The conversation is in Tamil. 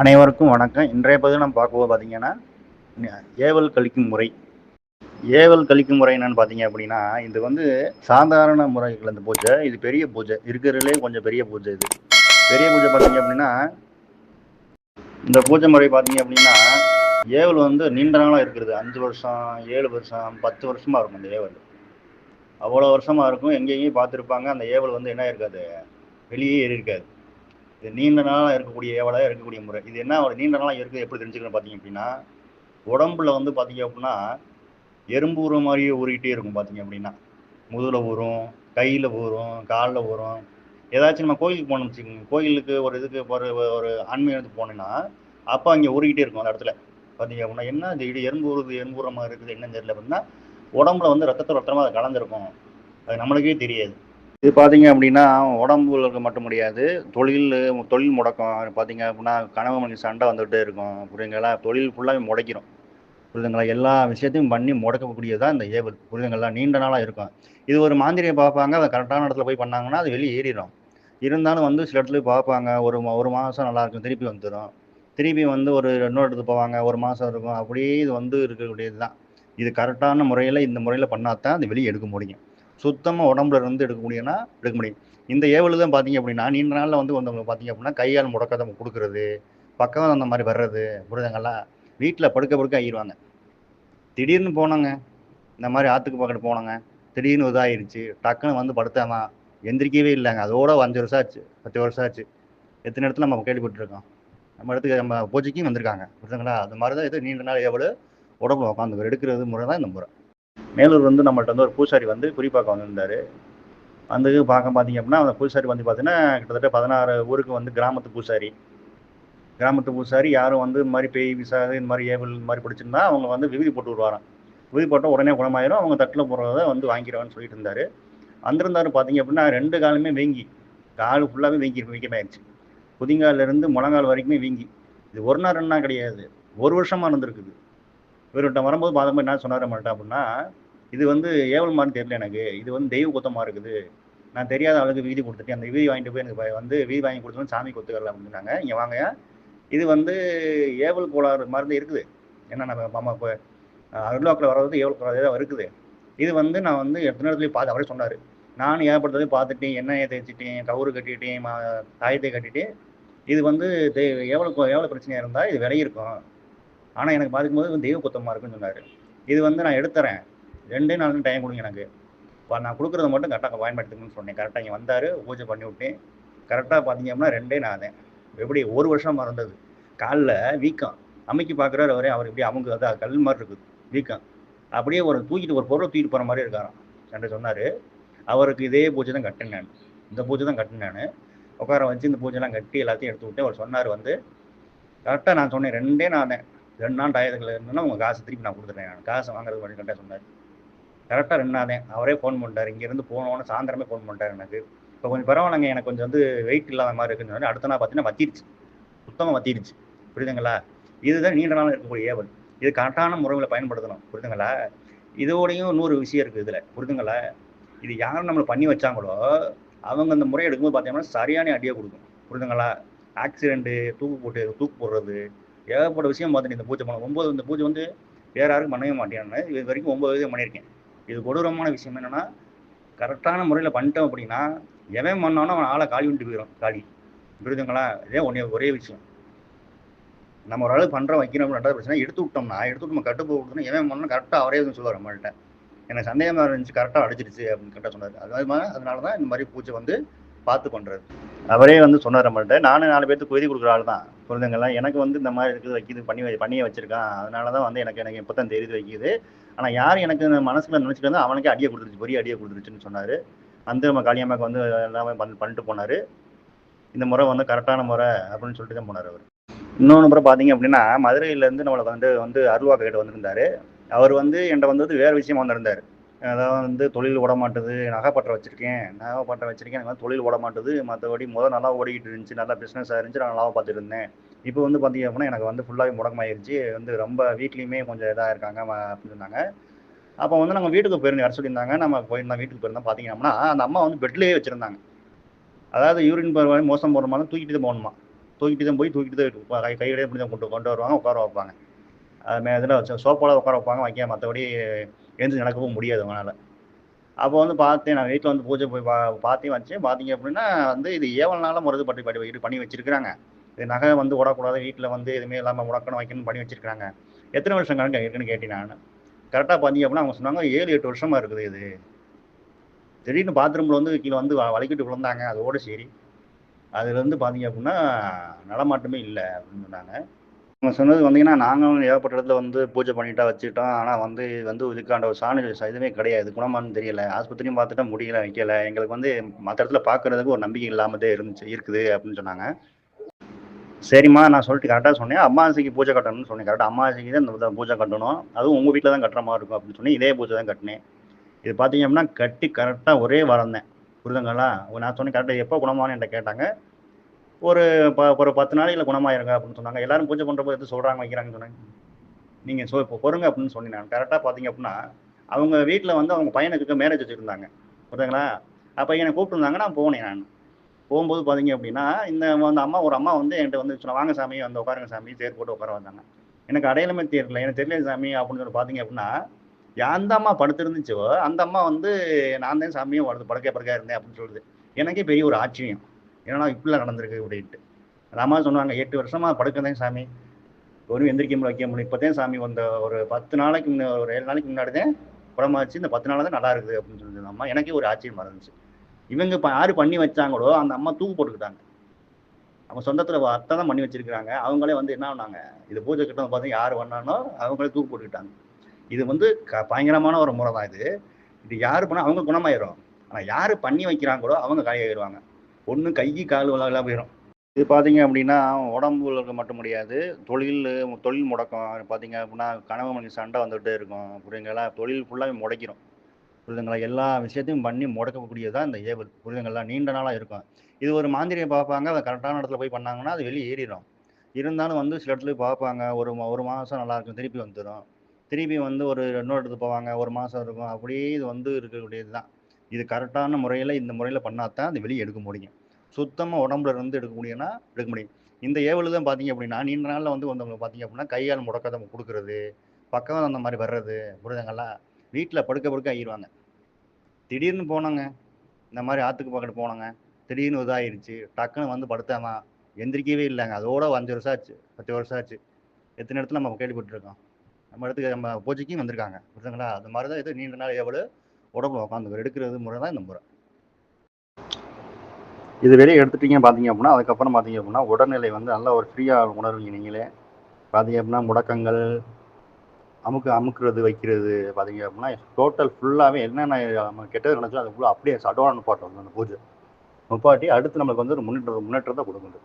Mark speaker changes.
Speaker 1: அனைவருக்கும் வணக்கம். இன்றைய பதிவு நம்ம பார்க்கும்போது பார்த்தீங்கன்னா ஏவல் கழிக்கும் முறை. ஏவல் கழிக்கும் முறை என்னன்னு பார்த்தீங்க அப்படின்னா இது வந்து சாதாரண முறைகள் இந்த பூஜை. இது பெரிய பூஜை. இருக்கிறதுலே கொஞ்சம் பெரிய பூஜை இது. பெரிய பூஜை பார்த்தீங்க அப்படின்னா இந்த பூஜை முறை பார்த்தீங்க அப்படின்னா ஏவல் வந்து நீண்ட நாளாக இருக்கிறது. அஞ்சு வருஷம் ஏழு வருஷம் பத்து வருஷமாக இருக்கும் அந்த ஏவல். அவ்வளோ வருஷமாக இருக்கும். எங்கேயும் பார்த்துருப்பாங்க. அந்த ஏவல் வந்து என்ன இருக்காது வெளியே ஏறி இருக்காது இது நீண்ட நாளாக இருக்கக்கூடிய ஏவலாக இருக்கக்கூடிய முறை. இது என்ன ஒரு நீண்ட நாளாக இருக்குது எப்படி தெரிஞ்சுக்கணும் பார்த்தீங்க அப்படின்னா உடம்புல வந்து பார்த்தீங்க அப்படின்னா எறும்பு ஊற மாதிரியே ஊறிக்கிட்டே இருக்கும் பார்த்தீங்க அப்படின்னா. முதுகில் ஊறும் கையில் ஊறும் காலில் ஊறும். ஏதாச்சும் நம்ம கோயிலுக்கு போனோம் வச்சுக்கோங்க. கோயிலுக்கு ஒரு இதுக்கு ஒரு ஒரு ஆன்மீகத்துக்கு போனேன்னா அப்போ அங்கே ஊறிக்கிட்டே இருக்கும் அந்த இடத்துல. பார்த்தீங்க அப்படின்னா என்ன இது இடி எறும்பு ஊறுது எறும்பு உரமாக இருக்குது என்னன்னு தெரியல அப்படின்னா உடம்புல வந்து ரத்தத்தை ரத்தமாக அது கலந்துருக்கும். அது நம்மளுக்கே தெரியாது. இது பார்த்தீங்க அப்படின்னா உடம்புல மட்டும் முடியாது. தொழில் தொழில் முடக்கம். பார்த்தீங்க அப்படின்னா கனவு மணிக்கு சண்டை வந்துகிட்டே இருக்கும். புரியுதுங்களா? தொழில் ஃபுல்லாகவே முடைக்கிறோம் புரியுதுங்களா? எல்லா விஷயத்தையும் பண்ணி முடக்கக்கூடியதான் இந்த ஏவல். புரியுதுங்களா? நீண்ட நாளாக இருக்கும். இது ஒரு மாந்திரியை பார்ப்பாங்க. அதை கரெக்டான இடத்துல போய் பண்ணாங்கன்னா அது வெளியே ஏறிடும் இருந்தாலும் வந்து சில இடத்துல போய் பார்ப்பாங்க. ஒரு மா- ஒரு மாதம் நல்லாயிருக்கும் திருப்பி வந்துடும் திருப்பி வந்து ஒரு இன்னொரு இடத்துக்கு போவாங்க. ஒரு மாதம் இருக்கும். அப்படியே இது வந்து இருக்கக்கூடியது தான் இது கரெக்டான முறையில் இந்த முறையில் பண்ணாதான் அது வெளியே எடுக்க முடியும். சுத்தமாக உடம்புல இருந்து எடுக்க முடியும்னா எடுக்க முடியும். இந்த ஏவல் தான் பார்த்தீங்க அப்படின்னா நீண்ட நாளில் வந்து வந்தவங்க பார்த்தீங்க அப்படின்னா கையால் முடக்கத்தை கொடுக்குறது பக்கம் அந்த மாதிரி வர்றது புரிதங்களா வீட்டில் படுக்க படுக்க ஆகிடுவாங்க திடீர்னு போனாங்க. இந்த மாதிரி ஆற்றுக்கு பக்கத்து போனாங்க. திடீர்னு இதாகிருச்சு டக்குன்னு வந்து படுத்தாமா. எந்திரிக்கவே இல்லைங்க. அதோட அஞ்சு வருஷம் ஆச்சு. பத்து வருஷம் ஆச்சு. எத்தனை இடத்துல நம்ம கேள்விப்பட்டிருக்கோம். நம்ம இடத்துக்கு நம்ம பூஜைக்கும் வந்திருக்காங்க. புரியுதுங்களா? அது மாதிரி தான் இது நீண்ட நாள் எவ்வளோ உடம்புல உட்காந்து எடுக்கிறது முறை தான் இந்த முறை. மேலூர் வந்து நம்மள்ட்ட வந்து ஒரு பூசாரி வந்து குறிப்பாக்க வந்திருந்தாரு. அந்த இது பார்க்க பார்த்தீங்க அப்படின்னா அந்த பூசாரி வந்து பார்த்தீங்கன்னா கிட்டத்தட்ட பதினாறு ஊருக்கு வந்து கிராமத்து பூசாரி. கிராமத்து பூசாரி யாரும் வந்து இந்த மாதிரி பேய் விசாது இந்த மாதிரி ஏவல் இந்த மாதிரி பிடிச்சிருந்தா அவங்க வந்து விபூதி போட்டு விடுவாராம். விபூதி போட்டால் உடனே குணமாயிரும் அவங்க தட்டில் போடுறத வந்து வாங்கிடுவான்னு சொல்லிட்டு இருந்தார். வந்திருந்தாரு பார்த்தீங்க அப்படின்னா ரெண்டு காலுமே வீங்கி. கால் ஃபுல்லாகவே வீங்கி வீக்கமாயிருச்சு. புதிங்கால்ல இருந்து முழங்கால் வரைக்குமே வீங்கி. இது ஒரு நாள் ரெண்டு நாள் கிடையாது. ஒரு வருஷமாக இருந்திருக்குது இவர்கிட்ட வரும்போது பார்த்தப்ப என்ன சொன்னார் நம்மள்ட்ட அப்படின்னா இது வந்து ஏவல் தெரியல எனக்கு. இது வந்து தெய்வ குத்தமாக இருக்குது. நான் தெரியாத ஆளுக்கு வீதி கொடுத்துட்டேன் அந்த வீதி வாங்கிட்டு போய் எனக்கு வந்து வீதி வாங்கி கொடுத்தோன்னு சாமி கொத்துக்கல அப்படின்னாங்க. இங்கே வாங்க. இது வந்து ஏவல் கோளாறு மருந்து இருக்குது. என்ன நம்ம நம்ம இப்போ அருளாக்கில் வர்றது ஏவல் கோளாறு தான் இருக்குது. இது வந்து நான் வந்து எத்தனை இடத்துல பார்த்து அவரே சொன்னார். நானும் ஏற்படுத்ததையும் பார்த்துட்டேன் எண்ணெயை தேய்ச்சிட்டேன் கவுரு கட்டிட்டேன் மா தாயத்தை கட்டிட்டு இது வந்து தெ- எவ்வளோ எவ்வளோ பிரச்சனையாக இருந்தால் இது விலையிருக்கும் ஆனால் எனக்கு பார்க்கும்போது தெய்வ குத்தமாக இருக்குன்னு சொன்னார். இது வந்து நான் எடுத்துறேன். ரெண்டே நாள் டைம் கொடுங்க எனக்கு. இப்போ நான் கொடுக்குறத மட்டும் கரெக்டாக பயன்படுத்துங்கன்னு சொன்னேன். கரெக்டாக இங்கே வந்தார் பூஜை பண்ணி விட்டேன் கரெக்டாக பார்த்தீங்க அப்படின்னா ரெண்டே நான் எப்படி? ஒரு வருஷம் மறந்தது. காலில் வீக்கம். அமைக்கி பார்க்குறாரு அவரே அவர் இப்படி அவங்க அதான் கல் மாதிரி இருக்குது. வீக்கம். அப்படியே ஒரு தூக்கிட்டு ஒரு பொருளை தூக்கிட்டு போகிற மாதிரி இருக்காராம். சண்டை சொன்னார். அவருக்கு இதே பூஜை தான் கட்டினேன் நான். இந்த பூஜை தான் கட்டினேன் நான். உட்கார வச்சு இந்த பூஜைலாம் கட்டி எல்லாத்தையும் எடுத்து விட்டு அவர் சொன்னார் வந்து கரெக்டாக நான் சொன்னேன். ரெண்டே நான் ரெண்டு நாள் டயத்துக்கு இருந்தேன்னா உங்கள் காசு திருப்பி நான் கொடுத்துட்டேன் நான். காசு வாங்குறது பண்ணி கரெக்டாக சொன்னார். கரெக்டாக ரெண்டு நாள் அவரே ஃபோன் பண்ணிட்டார். இங்கேருந்து போனோன்னு சாயந்தரமே ஃபோன் பண்ணிட்டார் எனக்கு. இப்போ கொஞ்சம் பரவாயில்லைங்க. எனக்கு கொஞ்சம் வந்து வெயிட் இல்லாத மாதிரி இருக்குன்னு சொன்னாரு. அடுத்த நாள் பார்த்தீங்கன்னா வத்திருச்சு. சுத்தமாக வத்திருச்சு. புரியுதுங்களா? இதுதான் நீண்ட நாள் இருக்கக்கூடிய ஏவல். இது கரெக்டான முறையில் பயன்படுத்தணும். புரியுதுங்களா? இதோடையும் இன்னொரு விஷயம் இருக்குது இதில். புரியுதுங்களா? இது யார் நம்மளை பண்ணி வச்சாங்களோ அவங்க அந்த முறை எடுக்கும்போது பார்த்தீங்கன்னா சரியான அடியை கொடுக்கும். புரியுதுங்களா? ஆக்சிடென்ட்டு தூக்கு போட்டு தூக்கு போடுறது ஏகப்பட்ட விஷயம் பார்த்துட்டு இந்த பூஜை பண்ண ஒம்பது இந்த பூஜை வந்து வேற யாருக்கும் பண்ணவே மாட்டேன்னு இது வரைக்கும் ஒம்பது இது பண்ணியிருக்கேன். இது கொடூரமான விஷயம் என்னன்னா கரெக்டான முறையில் பண்ணிட்டோம் அப்படின்னா எவன் பண்ணானோ அவன் ஆளை காலி விட்டு போயிடும் காலி. புரியுதுங்களா? இதே ஒன்றே ஒரே விஷயம். நம்ம ஒரு அளவு பண்ணுறோம் வைக்கிறோம் ரெண்டாவது பிரச்சனை எடுத்து விட்டோம்னா எடுத்து விட்டு நம்ம கட்டு போட்டுனா எவன் பண்ணணும் கரெக்டாக அவரே வந்து சொல்லுவார் நம்மள்கிட்ட எனக்கு சந்தேகமாக இருந்துச்சு கரெக்டாக அடிச்சிருச்சு அப்படின்னு கரெக்டாக சொன்னார். அது மாதிரி அதனால தான் இந்த மாதிரி பூஜை வந்து பார்த்து பண்ணுறது அவரே வந்து சொன்னார் நம்மள்கிட்ட நானும் நாலு பேர்த்துக்கு கொய்தி கொடுக்குற ஆள் தான் புரிஞ்சுங்களா எனக்கு வந்து இந்த மாதிரி இருக்குது வைக்கிது பண்ணி வை- பண்ணியே வச்சிருக்கான். அதனால தான் வந்து எனக்கு எனக்கு இப்போ தான் தெரியுது வைக்கிது. ஆனால் யார் எனக்கு இந்த மனசுல நினச்சிட்டு இருந்தா அவனுக்கே அடியை கொடுத்துருச்சு. பெரிய அடியை கொடுத்துருச்சுன்னு சொன்னார். அந்த நம்ம காளியம்மாக்கு வந்து எல்லாமே பண் பண்ணிட்டு போனார். இந்த முறை வந்து கரெக்டான முறை அப்படின்னு சொல்லிட்டு தான் போனார் அவர். இன்னொன்று முறை பார்த்தீங்க அப்படின்னா மதுரையிலேருந்து நம்மளை வந்து வந்து அருள்வாக்கு கிட்ட வந்திருந்தார். அவர் வந்து என்கிட்ட வந்தது வேறு விஷயமா வந்திருந்தார். அதாவது வந்து தொழில் ஓட மாட்டுது நகைப்பற்ற வச்சிருக்கேன். நகைப்பற்ற வச்சிருக்கேன் எனக்கு வந்து தொழில் ஓட மாட்டுது மற்றபடி முதல் நல்லா ஓடிக்கிட்டு இருந்துச்சு நல்லா பிஸ்னஸாக இருந்துச்சு நான் நல்லா பார்த்துட்டு இருந்தேன் இப்போ வந்து பார்த்தீங்க அப்படின்னா எனக்கு வந்து ஃபுல்லாகவே முடக்கமாயிருச்சு. வந்து ரொம்ப வீட்லேயுமே கொஞ்சம் இதாக இருக்காங்க அப்படின்னு சொன்னாங்க. அப்போ வந்து நாங்கள் வீட்டுக்கு போயிருந்தோம் வர சொல்லியிருந்தாங்க. நம்ம போயிருந்தோம் வீட்டுக்கு போயிருந்தோம் பார்த்தீங்க அப்படின்னா அந்த அம்மா வந்து பெட்லேயே வச்சுருந்தாங்க. அதாவது யூரின் போகிற மாதிரி மோசம் போகிற மாதிரி தூக்கிட்டு தான் போகணுமா? தூக்கிட்டு தான் போய் தூக்கிட்டு தான் கை கையிலே இப்படி கொண்டு கொண்டு வருவாங்க உட்கார வைப்பாங்க. அது மே இதில் வச்சு சோப்பால் உட்கார வைப்பாங்க வைக்க மற்றபடி எழுந்து நடக்கவும் முடியாது அவனால் அப்போ வந்து பார்த்தேன் நான் வீட்டில் வந்து பூஜை போய் பா பார்த்தேன் வச்சேன் பார்த்தீங்க அப்படின்னா வந்து இது ஏவல்னால முறது பட்டி படி இது பண்ணி வச்சிருக்கிறாங்க. இது நகை வந்து விடக்கூடாது வீட்டில் வந்து எதுவுமே இல்லாமல் முடக்கணும் வைக்கணும் பண்ணி வச்சிருக்கிறாங்க. எத்தனை வருஷம் கணக்கு இருக்குன்னு கேட்டேன் நான். கரெக்டாக பார்த்தீங்க அப்படின்னா அவங்க சொன்னாங்க ஏழு எட்டு வருஷமாக இருக்குது இது. திடீர்னு பாத்ரூமில் வந்து கீழே வந்து வ- வலிக்கிட்டு விழுந்தாங்க அதோட சரி. அதுலேருந்து பார்த்தீங்க அப்படின்னா நடமாட்டமே இல்லை அப்படின்னு சொன்னாங்க. அவங்க சொன்னது வந்தீங்கன்னா நாங்களும் ஏகப்பட்ட இடத்துல வந்து பூஜை பண்ணிட்டா வச்சுட்டோம் ஆனால் வந்து வந்து இதுக்காண்ட ஒரு சாணி இதுவுமே கிடையாது. குணமானு தெரியல. ஆஸ்பத்திரியும் பார்த்துட்டா முடியல வைக்கல எங்களுக்கு வந்து மற்ற இடத்துல பார்க்கறதுக்கு ஒரு நம்பிக்கை இல்லாமதே இருந்துச்சு இருக்குது அப்படின்னு சொன்னாங்க. சரிம்மா நான் சொல்லிட்டு கரெக்டாக சொன்னேன். அம்மாவாசைக்கு பூஜை கட்டணும்னு சொன்னேன். கரெக்டாக அம்மாவாசைக்கு தான் இந்த பூஜை கட்டணும். அதுவும் உங்கள் வீட்டில் தான் கட்டுற மாதிரி இருக்கும் அப்படின்னு சொன்னேன். இதே பூஜை தான் கட்டினேன். இது பார்த்தீங்க அப்படின்னா கட்டி கரெக்டாக ஒரே வாரம் தான். புரிதுங்களா நான் சொன்னேன் கரெக்டாக எப்போ குணமானு என்கிட்ட கேட்டாங்க. ஒரு ப ஒரு பத்து நாளையில் குணமாயிருங்க அப்படின்னு சொன்னாங்க. எல்லாரும் பூஜை பண்ணுறப்போ எடுத்து சொல்கிறாங்க வைக்கிறாங்கன்னு சொன்னாங்க. நீங்கள் சொ இப்போ பொறுங்க அப்படின்னு சொன்னீங்க. நான் கரெக்டாக பார்த்தீங்க அப்படின்னா அவங்க வீட்டில் வந்து அவங்க பையனுக்கு மேரேஜ் வச்சுருந்தாங்க. புரியுதுங்களா? அப்போ என்னை கூப்பிட்டுருந்தாங்க நான் போனேன் நான். போகும்போது பார்த்தீங்க அப்படின்னா இந்த வந்து அம்மா ஒரு அம்மா வந்து என்கிட்ட வந்து சொன்ன வாங்க சாமி வந்து உட்காருங்க சாமி தேர் போட்டு உட்கார வந்தாங்க. எனக்கு அடையாளமே தெரியல. எனக்கு தெரியல சாமி அப்படின்னு சொல்லி பார்த்தீங்க அப்படின்னா அந்த அம்மா படுத்திருந்துச்சோ அந்த அம்மா வந்து நான் தான் சாமியும் வருது படுக்க படுக்கையாக இருந்தேன் அப்படின்னு சொல்லுது. எனக்கே பெரிய ஒரு ஆச்சரியம். ஏன்னா இப்படிலாம் நடந்திருக்கு அப்படின்ட்டு. ராமா அம்மா சொன்னாங்க எட்டு வருஷமா படுக்கதான் சாமி. ஒரு எந்திரிக்க முடியல வைக்க முடியும் இப்போதான் சாமி வந்த ஒரு பத்து நாளைக்கு முன்ன ஒரு ஏழு நாளைக்கு முன்னாடி தான் குடமாச்சு இந்த பத்து நாளாக தான் நல்லா இருக்குது அப்படின்னு சொல்லுது அந்த அம்மா. எனக்கே ஒரு ஆச்சரியமா இருந்துச்சு. இவங்க இப்போ யாரு பண்ணி வச்சாங்களோ அந்த அம்மா தூக்கு போட்டுக்கிட்டாங்க. அவங்க சொந்தத்தில் அத்தை தான் பண்ணி வச்சிருக்கிறாங்க. அவங்களே வந்து என்ன பண்ணாங்க இது பூஜை கிட்ட பார்த்தா யார் பண்ணானோ அவங்களே தூக்கு போட்டுக்கிட்டாங்க. இது வந்து க பயங்கரமான ஒரு முறை தான் இது. இது யார் பண்ணால் அவங்க குணமாயிரும். ஆனால் யார் பண்ணி வைக்கிறாங்களோ அவங்க காலியாகிடுவாங்க ஒன்று கைக்கு கால் எல்லாம் போயிடும் இது பார்த்தீங்க அப்படின்னா உடம்புல இருக்க மட்டும் முடியாது. தொழில் தொழில் முடக்கம். பார்த்தீங்க அப்படின்னா கனவு மணி சண்டை வந்துகிட்டே இருக்கும். புரியுதுங்களா? தொழில் ஃபுல்லாகவே முடைக்கிறோம் புரியுதுங்களா? எல்லா விஷயத்தையும் பண்ணி முடக்கக்கூடியது தான் இந்த ஏவல். புரியுதுங்களா? நீண்ட நாளாக இருக்கும். இது ஒரு மாந்திரியை பார்ப்பாங்க. அதை கரெக்டான இடத்துல போய் பண்ணாங்கன்னா அது வெளியே ஏறிடும். இருந்தாலும் வந்து சில இடத்துல பார்ப்பாங்க. ஒரு மா- ஒரு மாதம் நல்லா இருக்கும். திருப்பி வந்துடும் திருப்பி வந்து ஒரு இன்னொரு இடத்துக்கு போவாங்க. ஒரு மாதம் இருக்கும். அப்படியே இது வந்து இருக்கக்கூடியது தான் இது கரெக்டான முறையில் இந்த முறையில் பண்ணாதான் அந்த வெளியே எடுக்க முடியும். சுத்தமாக உடம்புல இருந்து எடுக்க முடியும்னா எடுக்க முடியும். இந்த ஏவல் தான் பார்த்தீங்க அப்படின்னா நீண்ட நாளில் வந்து வந்தவங்க பார்த்தீங்க அப்படின்னா கையால் முடக்கத்தை கொடுக்குறது. பக்கம் அந்த மாதிரி வர்றது புரிதங்களா வீட்டில் படுக்க படுக்க ஆகிடுவாங்க திடீர்னு போனாங்க. இந்த மாதிரி ஆற்றுக்கு பக்கத்து போனாங்க. திடீர்னு இதாயிருச்சு. டக்குன்னு வந்து படுத்தாமா எந்திரிக்கவே இல்லைங்க. அதோட அஞ்சு வருஷம் ஆச்சு. பத்து வருஷம் ஆச்சு. எத்தனை இடத்துல நம்ம கேள்விப்பட்டிருக்கோம். நம்ம இடத்துக்கு நம்ம பூஜைக்கும் வந்திருக்காங்க. புரியுதுங்களா? அது மாதிரி தான் இது நீண்ட நாள் எவ்வளோ உடம்புல உட்காந்து எடுக்கிறது முறை தான் இந்த முறை. இது வெளியே எடுத்துட்டீங்க பார்த்தீங்க அப்படின்னா அதுக்கப்புறம் பார்த்தீங்க அப்படின்னா உடல்நிலை வந்து நல்ல ஒரு ஃப்ரீயாக உணர்வீங்க நீங்களே. பார்த்தீங்க அப்படின்னா முடக்கங்கள் அமுக்கு அமுக்குறது வைக்கிறது பார்த்தீங்க அப்படின்னா டோட்டல் ஃபுல்லாகவே என்னென்ன நம்ம கெட்டது நினச்சோ அது ஃபுல்லாக அப்படியே சடோன்னு போட்டோம் அந்த பூஜை. முப்பாட்டி அடுத்து நம்மளுக்கு வந்து ஒரு முன்னேற்ற முன்னேற்றத்தை கொடுக்குது.